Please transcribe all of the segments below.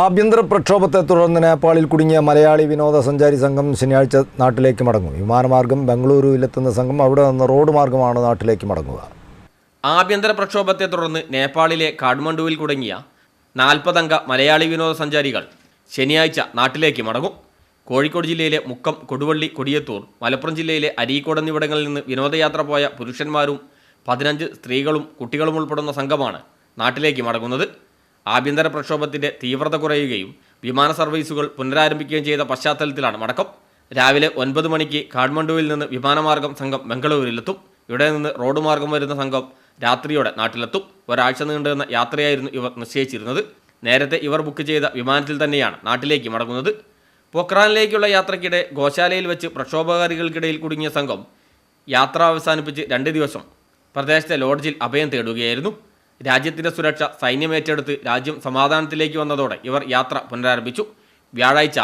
ആഭ്യന്തര പ്രക്ഷോഭത്തെ തുടർന്ന് നേപ്പാളിൽ കുടുങ്ങിയ മലയാളി വിനോദസഞ്ചാരി സംഘം ശനിയാഴ്ച നാട്ടിലേക്ക് മടങ്ങും. വിമാനമാർഗം ബംഗളൂരുവിലെത്തുന്ന സംഘം അവിടെ നിന്ന് റോഡ് മാർഗമാണ് നാട്ടിലേക്ക് മടങ്ങുക. ആഭ്യന്തര പ്രക്ഷോഭത്തെ തുടർന്ന് നേപ്പാളിലെ കാഠ്മണ്ഡുവിൽ കുടുങ്ങിയ നാൽപ്പതംഗ മലയാളി വിനോദസഞ്ചാരികൾ ശനിയാഴ്ച നാട്ടിലേക്ക് മടങ്ങും. കോഴിക്കോട് ജില്ലയിലെ മുക്കം കൊടുവള്ളി കൊടിയത്തൂർ മലപ്പുറം ജില്ലയിലെ അരീക്കോട് എന്നിവിടങ്ങളിൽ നിന്ന് വിനോദയാത്ര പോയ പുരുഷന്മാരും പതിനഞ്ച് സ്ത്രീകളും കുട്ടികളും ഉൾപ്പെടുന്ന സംഘമാണ് നാട്ടിലേക്ക് മടങ്ങുന്നത്. ആഭ്യന്തര പ്രക്ഷോഭത്തിന്റെ തീവ്രത കുറയുകയും വിമാന സർവീസുകൾ പുനരാരംഭിക്കുകയും ചെയ്ത പശ്ചാത്തലത്തിലാണ് മടക്കം. രാവിലെ ഒൻപത് മണിക്ക് കാഠ്മണ്ഡുവിൽ നിന്ന് വിമാനമാർഗം സംഘം ബംഗളൂരിലെത്തും. ഇവിടെ നിന്ന് റോഡ് മാർഗം വരുന്ന സംഘം രാത്രിയോടെ നാട്ടിലെത്തും. ഒരാഴ്ച നീണ്ടുവന്ന യാത്രയായിരുന്നു ഇവർ നിശ്ചയിച്ചിരുന്നത്. നേരത്തെ ഇവർ ബുക്ക് ചെയ്ത വിമാനത്തിൽ തന്നെയാണ് നാട്ടിലേക്ക് മടങ്ങുന്നത്. പൊക്രാനിലേക്കുള്ള യാത്രയ്ക്കിടെ ഗോശാലയിൽ വെച്ച് പ്രക്ഷോഭകാരികൾക്കിടയിൽ കുടുങ്ങിയ സംഘം യാത്ര അവസാനിപ്പിച്ച് രണ്ട് ദിവസം പ്രദേശത്തെ ലോഡ്ജിൽ അഭയം തേടുകയായിരുന്നു. രാജ്യത്തിന്റെ സുരക്ഷ സൈന്യം ഏറ്റെടുത്ത് രാജ്യം സമാധാനത്തിലേക്ക് വന്നതോടെ ഇവർ യാത്ര പുനരാരംഭിച്ചു. വ്യാഴാഴ്ച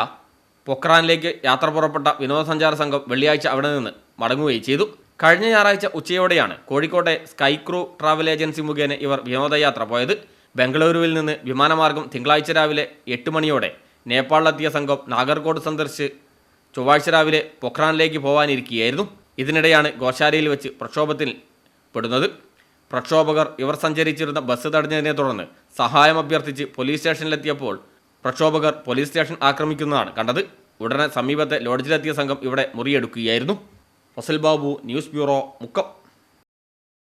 പൊക്രാനിലേക്ക് യാത്ര പുറപ്പെട്ട വിനോദസഞ്ചാര സംഘം വെള്ളിയാഴ്ച അവിടെ നിന്ന് മടങ്ങുകയും ചെയ്തു. കഴിഞ്ഞ ഞായറാഴ്ച ഉച്ചയോടെയാണ് കോഴിക്കോട്ടെ സ്കൈ ക്രൂ ട്രാവൽ ഏജൻസി മുഖേന ഇവർ വിനോദയാത്ര പോയത്. ബംഗളൂരുവിൽ നിന്ന് വിമാനമാർഗം തിങ്കളാഴ്ച രാവിലെ എട്ട് മണിയോടെ നേപ്പാളിലെത്തിയ സംഘം നാഗർകോട് സന്ദർശിച്ച് ചൊവ്വാഴ്ച രാവിലെ പൊഖ്രാനിലേക്ക് പോകാനിരിക്കുകയായിരുന്നു. ഇതിനിടെയാണ് ഗോശാലയിൽ വെച്ച് പ്രക്ഷോഭത്തിൽ പെടുന്നത്. പ്രക്ഷോഭകർ ഇവർ സഞ്ചരിച്ചിരുന്ന ബസ് തടഞ്ഞതിനെ തുടർന്ന് സഹായം അഭ്യർത്ഥിച്ച് പോലീസ് സ്റ്റേഷനിലെത്തിയപ്പോൾ പ്രക്ഷോഭകർ പോലീസ് സ്റ്റേഷൻ ആക്രമിക്കുന്നതാണ് കണ്ടത്. ഉടനെ സമീപത്തെ ലോഡ്ജിലെത്തിയ സംഘം ഇവിടെ മുറിയെടുക്കുകയായിരുന്നു. Fazal Babu news bureau Mukkam.